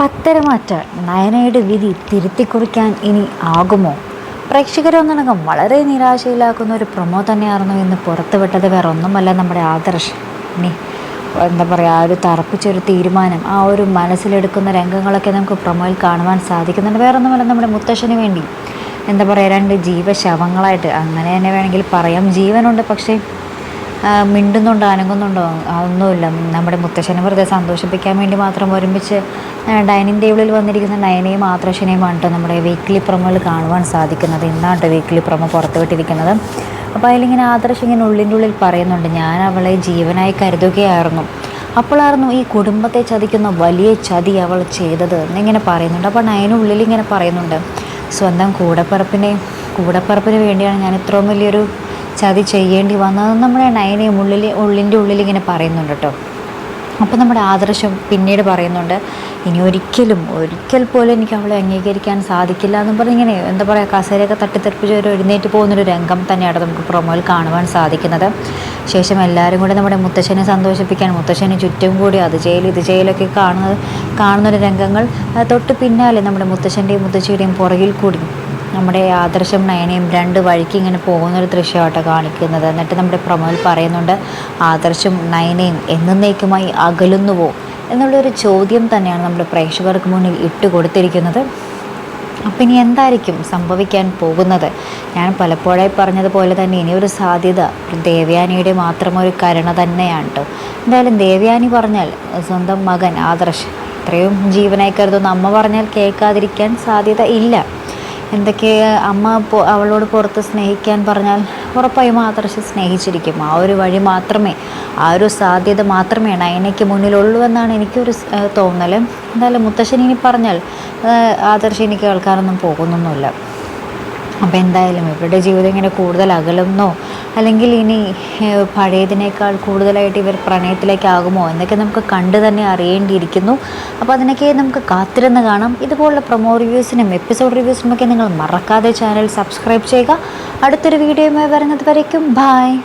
പത്തരമാറ്റ നയനയുടെ വിധി തിരുത്തിക്കുറിക്കാൻ ഇനി ആകുമോ? പ്രേക്ഷകരൊന്നടങ്കം വളരെ നിരാശയിലാക്കുന്ന ഒരു പ്രൊമോ തന്നെയായിരുന്നു ഇന്ന് പുറത്തുവിട്ടത്. വേറെ ഒന്നുമല്ല നമ്മുടെ ആദർശ്. ഇനി എന്താ പറയുക ആ ഒരു തറപ്പിച്ചൊരു തീരുമാനം ആ ഒരു മനസ്സിലെടുക്കുന്ന രംഗങ്ങളൊക്കെ നമുക്ക് പ്രൊമോയിൽ കാണുവാൻ സാധിക്കുന്നുണ്ട്. വേറെ ഒന്നുമല്ല നമ്മുടെ മുത്തശ്ശന് വേണ്ടി. എന്താ പറയുക രണ്ട് ജീവശവങ്ങളായിട്ട് അങ്ങനെ തന്നെ വേണമെങ്കിൽ പറയാം. ജീവനുണ്ട് പക്ഷേ മിണ്ടുന്നുണ്ടോ അനങ്ങുന്നുണ്ടോ? ഒന്നുമില്ല. നമ്മുടെ മുത്തശ്ശനെ വെറുതെ സന്തോഷിപ്പിക്കാൻ വേണ്ടി മാത്രം ഒരുമിച്ച് ഡൈനിങ് ടേബിളിൽ വന്നിരിക്കുന്ന നയനയും ആദർശനെയും ആണ് നമ്മുടെ വീക്ക്ലി പ്രൊമോയിൽ കാണുവാൻ സാധിക്കുന്നത്. ഇന്നാണ് ട്ടോ പ്രമ പ്രൊമോ പുറത്തുവിട്ടിരിക്കുന്നത്. അപ്പോൾ അതിലിങ്ങനെ ആദർശ് ഇങ്ങനെ ഉള്ളിന്റെ ഉള്ളിൽ പറയുന്നുണ്ട് ഞാൻ അവളെ ജീവനായി കരുതുകയായിരുന്നു. അപ്പോഴായിരുന്നു ഈ കുടുംബത്തെ ചതിക്കുന്ന വലിയ ചതി അവൾ ചെയ്തത് എന്നിങ്ങനെ പറയുന്നുണ്ട്. അപ്പോൾ നയനുള്ളിൽ ഇങ്ങനെ പറയുന്നുണ്ട് സ്വന്തം കൂടപ്പിറപ്പിനെ കൂടപ്പിറപ്പിന് വേണ്ടിയാണ് ഞാൻ ഇത്രയും വലിയൊരു ചതി ചെയ്യേണ്ടി വന്നതെന്ന് നമ്മുടെ നയനയും ഉള്ളിൽ ഉള്ളിന്റെ ഉള്ളിൽ ഇങ്ങനെ പറയുന്നുണ്ട് കേട്ടോ. അപ്പം നമ്മുടെ ആദർശം പിന്നീട് പറയുന്നുണ്ട് ഇനി ഒരിക്കലും ഒരിക്കൽ പോലും എനിക്ക് അവളെ അംഗീകരിക്കാൻ സാധിക്കില്ല എന്നും പറഞ്ഞ് ഇങ്ങനെ എന്താ പറയുക കസേരയൊക്കെ തട്ടിത്തെറിപ്പിച്ച് ഒരു എഴുന്നേറ്റ് പോകുന്നൊരു രംഗം തന്നെയാണ് നമുക്ക് പ്രൊമോയിൽ കാണുവാൻ സാധിക്കുന്നത്. ശേഷം എല്ലാവരും കൂടെ നമ്മുടെ മുത്തശ്ശനെ സന്തോഷിപ്പിക്കാൻ മുത്തശ്ശന് ചുറ്റും കൂടി അത് ചെയ്യൽ ഇത് ചെയ്യലൊക്കെ കാണുന്നത് കാണുന്നൊരു രംഗങ്ങൾ. തൊട്ട് പിന്നാലെ നമ്മുടെ മുത്തശ്ശന്റെയും മുത്തശ്ശിയുടെയും പുറകിൽ കൂടി നമ്മുടെ ആദർശം നയനയും രണ്ട് വഴിക്ക് ഇങ്ങനെ പോകുന്നൊരു ദൃശ്യമായിട്ട് കാണിക്കുന്നത്. എന്നിട്ട് നമ്മുടെ പ്രൊമോയിൽ പറയുന്നുണ്ട് ആദർശം നയനയും എന്നേക്കുമായി അകലുന്നുവോ? എന്നുള്ളൊരു ചോദ്യം തന്നെയാണ് നമ്മുടെ പ്രേക്ഷകർക്ക് മുന്നിൽ ഇട്ട് കൊടുത്തിരിക്കുന്നത്. അപ്പം ഇനി എന്തായിരിക്കും സംഭവിക്കാൻ പോകുന്നത്? ഞാൻ പലപ്പോഴായി പറഞ്ഞതുപോലെ തന്നെ ഇനിയൊരു സാധ്യത. ദേവയാനിയുടെ മാത്രം ഒരു കരുണ തന്നെയാണ് കേട്ടോ എന്തായാലും ദേവയാനി പറഞ്ഞാൽ സ്വന്തം മകൻ ആദർശ്. ഇത്രയും ജീവനായി കരുതുന്ന അമ്മ പറഞ്ഞാൽ കേൾക്കാതിരിക്കാൻ സാധ്യത ഇല്ല. എന്തൊക്കെ അമ്മ അവളോട് പുറത്ത് സ്നേഹിക്കാൻ പറഞ്ഞാൽ ഉറപ്പായും ആദർശ് സ്നേഹിച്ചിരിക്കും. ആ ഒരു വഴി മാത്രമേ ആ ഒരു സാധ്യത മാത്രമേ നയനയ്ക്ക് മുന്നിലുള്ളൂ എന്നാണ് എനിക്കൊരു തോന്നൽ എന്തായാലും മുത്തശ്ശൻ പറഞ്ഞാൽ ആദർശ് ഇനി കേൾക്കാനൊന്നും പോകുന്നൊന്നുമില്ല. അപ്പോൾ എന്തായാലും ഇവരുടെ ജീവിതം ഇങ്ങനെ കൂടുതൽ അകലുന്നോ അല്ലെങ്കിൽ ഇനി പഴയതിനേക്കാൾ കൂടുതലായിട്ട് ഇവർ പ്രണയത്തിലേക്കാകുമോ എന്നൊക്കെ നമുക്ക് കണ്ടു തന്നെ അറിയേണ്ടിയിരിക്കുന്നു. അപ്പോൾ അതിനൊക്കെ നമുക്ക് കാത്തിരുന്ന് കാണാം. ഇതുപോലുള്ള പ്രൊമോ റിവ്യൂസിനും എപ്പിസോഡ് റിവ്യൂസിനും ഒക്കെ നിങ്ങൾ മറക്കാതെ ചാനൽ സബ്സ്ക്രൈബ് ചെയ്യുക. അടുത്തൊരു വീഡിയോയുമായി വരുന്നത് വരയ്ക്കും. ബായ്